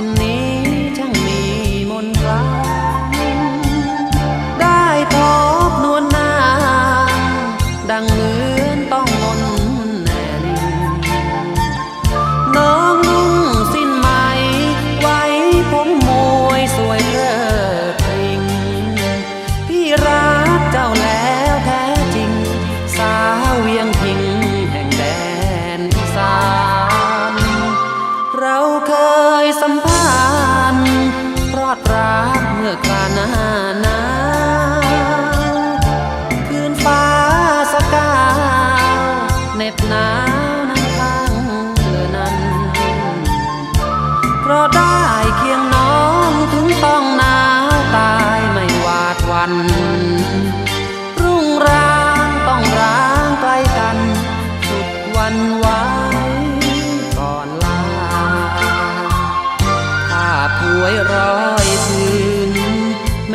you need สัมพันธ์รอดรับเมื่อกาหน้านา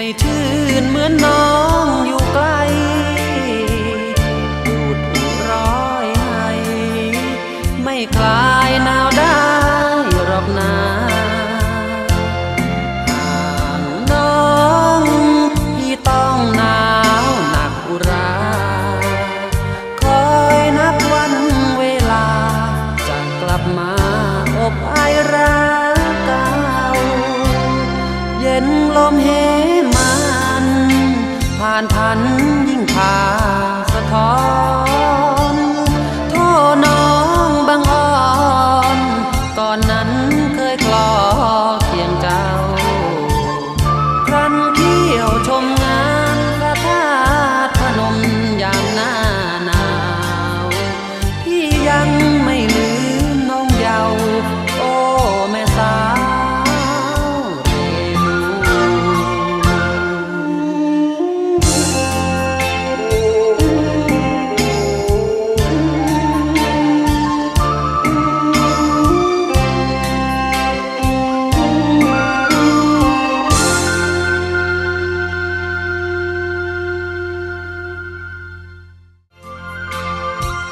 ไม่ชื่นเหมือนน้องอยู่ใกล้พูดร้อยให้ไม่คลายหนาวได้หรอกนาน้องพี่ต้องหนาวหนักอุรา คอยนับวันเวลาจะกลับมาอบไอรักเก่าเย็นลมเห็นานพันยิ่งพาสะท้อนโทษน้องบางอ่อน ก่อนนั้นเคยคลอ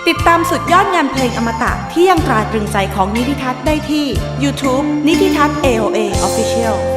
ติดตามสุดยอดงานเพลงอมตะที่ยังตราตรึงใจของนิติทัศน์ได้ที่ YouTube นิติทัศน์ AOA Official